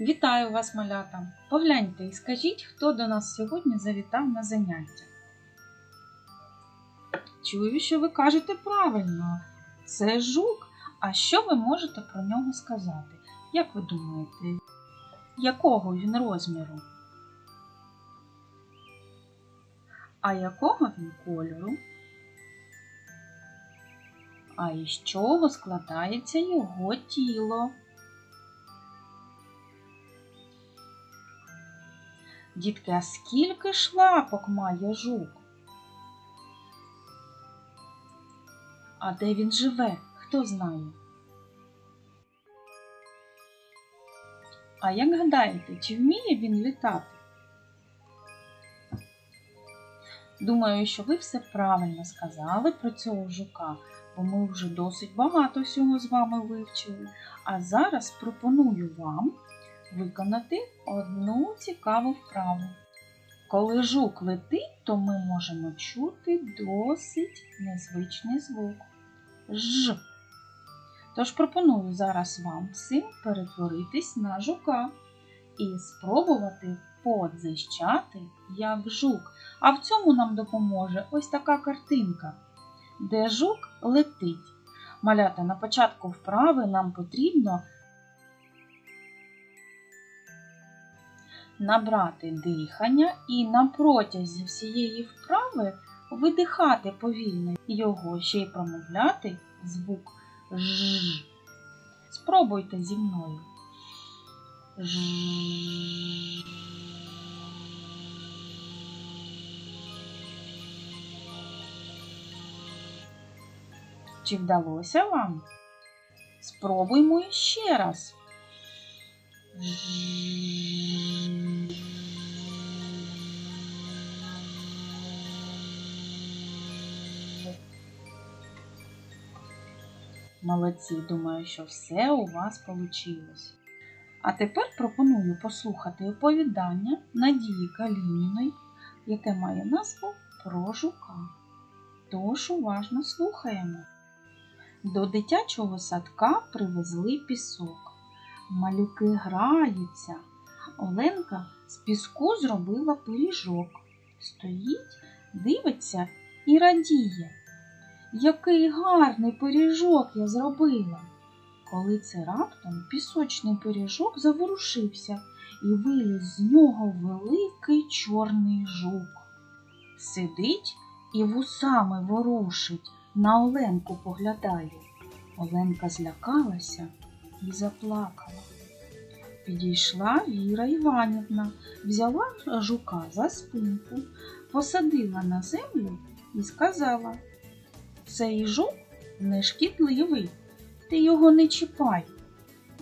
Вітаю вас, малята! Погляньте і скажіть, хто до нас сьогодні завітав на заняття. Чую, що ви кажете правильно. Це жук. А що ви можете про нього сказати? Як ви думаєте, якого він розміру? А якого він кольору? А із чого складається його тіло? Дітки, а скільки ж лапок має жук? А де він живе? Хто знає? А як гадаєте, чи вміє він літати? Думаю, що ви все правильно сказали про цього жука, бо ми вже досить багато всього з вами вивчили. А зараз пропоную вам виконати одну цікаву вправу. Коли жук летить, то ми можемо чути досить незвичний звук Ж. Тож пропоную зараз вам всім перетворитись на жука і спробувати подзищати, як жук. А в цьому нам допоможе ось така картинка, де жук летить. Малята, на початку вправи нам потрібно набрати дихання і на протязі всієї вправи видихати повільно його ще й промовляти звук Ж. Спробуйте зі мною. Ж. Чи вдалося вам? Спробуймо ще раз. Молодці, думаю, що все у вас вийшло. А тепер пропоную послухати оповідання Надії Калініної, яке має назву Про жука. Тож уважно слухаємо. До дитячого садка привезли пісок. Малюки граються. Оленка з піску зробила пиріжок. Стоїть, дивиться і радіє. Який гарний пиріжок я зробила. Коли це раптом пісочний пиріжок заворушився і виліз з нього великий чорний жук. Сидить і вусами ворушить, на Оленку поглядає. Оленка злякалася і заплакала. Підійшла Віра Іванівна, взяла жука за спинку, посадила на землю і сказала цей жук не шкідливий, ти його не чіпай,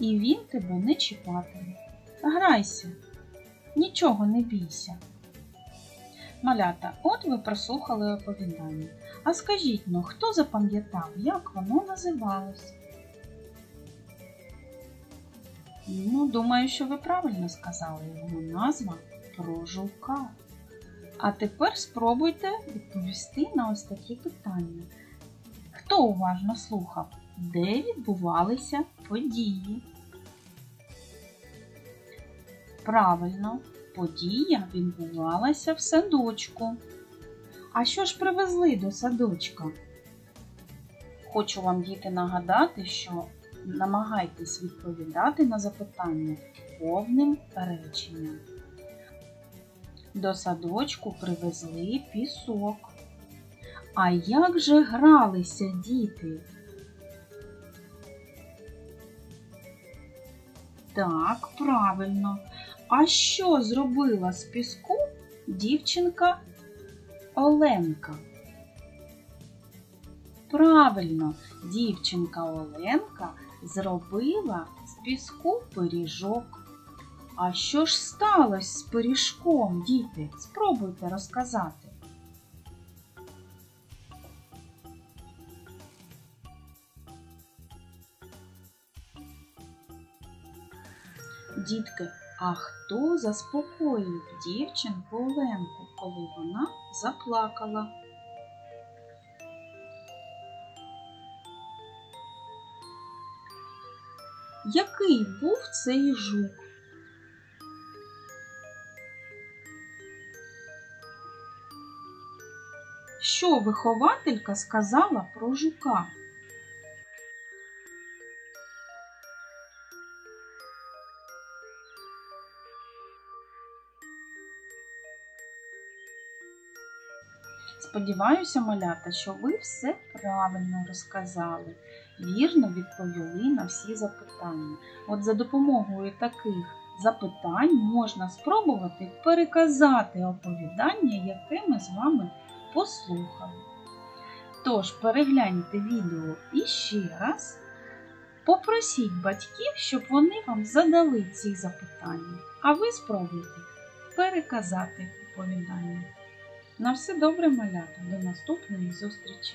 і він тебе не чіпатиме. Грайся, нічого не бійся. Малята, от ви прослухали оповідання. А скажіть ну, хто запам'ятав, як воно називалось? Ну, думаю, що ви правильно сказали його назва про жука. А тепер спробуйте відповісти на ось такі питання. Хто уважно слухав, де відбувалися події? Правильно, подія відбувалася в садочку. А що ж привезли до садочка? Хочу вам, діти, нагадати, що намагайтесь відповідати на запитання повним реченням. До садочку привезли пісок. А як же гралися діти? Так, правильно. А що зробила з піску дівчинка Оленка? Правильно, дівчинка Оленка зробила з піску пиріжок. А що ж сталося з пиріжком, діти? Спробуйте розказати. Дітки, а хто заспокоїв дівчинку Оленку, коли вона заплакала? Який був цей жук? Що вихователька сказала про жука? Сподіваюся, малята, що ви все правильно розказали, вірно відповіли на всі запитання. От за допомогою таких запитань можна спробувати переказати оповідання, яке ми з вами послухали. Тож перегляньте відео іще раз. Попросіть батьків, щоб вони вам задали ці запитання, а ви спробуйте переказати оповідання. На все добре, малята, до наступної зустрічі!